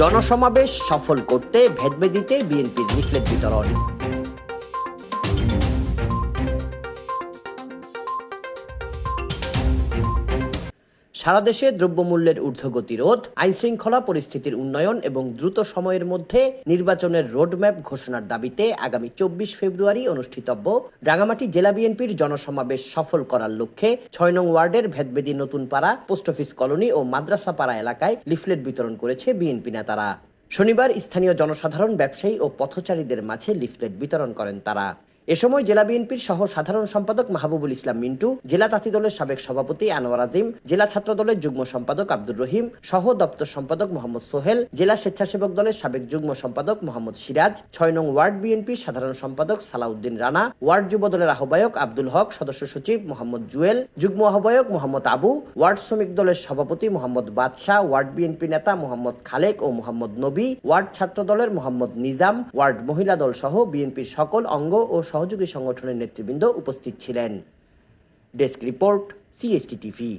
জনসমাবেশ সফল করতে ভেদবেদিতে বিএনপির লিফলেট বিতরণ। সারা দেশে দ্রব্যমূল্যের ঊর্ধ্বগতি রোধ আইনশৃঙ্খলা পরিস্থিতির উন্নয়ন এবং দ্রুত সময়ের মধ্যে নির্বাচনের রোডম্যাপ ঘোষণার দাবিতে আগামী চব্বিশ ফেব্রুয়ারি অনুষ্ঠিতব্য রাঙামাটি জেলা বিএনপির জনসমাবেশ সফল করার লক্ষ্যে ছয় নং ওয়ার্ডের ভেদবেদি নতুন পাড়া পোস্ট অফিস কলোনি ও মাদ্রাসা পাড়া এলাকায় লিফলেট বিতরণ করেছে বিএনপি নেতারা। শনিবার স্থানীয় জনসাধারণ, ব্যবসায়ী ও পথচারীদের মাঝে লিফলেট বিতরণ করেন তারা। এ সময় জেলা বিএনপির সহ সাধারণ সম্পাদক মাহবুবুল ইসলাম মিন্টু, জেলা তাঁতি দলের সাবেক সভাপতি আনোয়ার আজিম, জেলা ছাত্র দলের যুগ্ম সম্পাদক আব্দুর রহিম, সহ দপ্তর সম্পাদক মোহাম্মদ সোহেল, জেলা স্বেচ্ছাসেবক দলের সাবেক যুগ্ম সম্পাদক মোহাম্মদ সিরাজ, ছয় নং ওয়ার্ড বিএনপির সাধারণ সম্পাদক সালাউদ্দিন রানা, ওয়ার্ড যুব দলের আহ্বায়ক আব্দুল হক, সদস্য সচিব মোহাম্মদ জুয়েল, যুগ্ম আহ্বায়ক মোহাম্মদ আবু, ওয়ার্ড শ্রমিক দলের সভাপতি মোহাম্মদ বাদশাহ, ওয়ার্ড বিএনপি নেতা মোহাম্মদ খালেক ও মোহাম্মদ নবী, ওয়ার্ড ছাত্র দলের মোহাম্মদ নিজাম, ওয়ার্ড মহিলা দল সহ বিএনপির সকল অঙ্গ ও সহযোগী সংগঠনের নেতৃবৃন্দ উপস্থিত ছিলেন। Desk report CST TV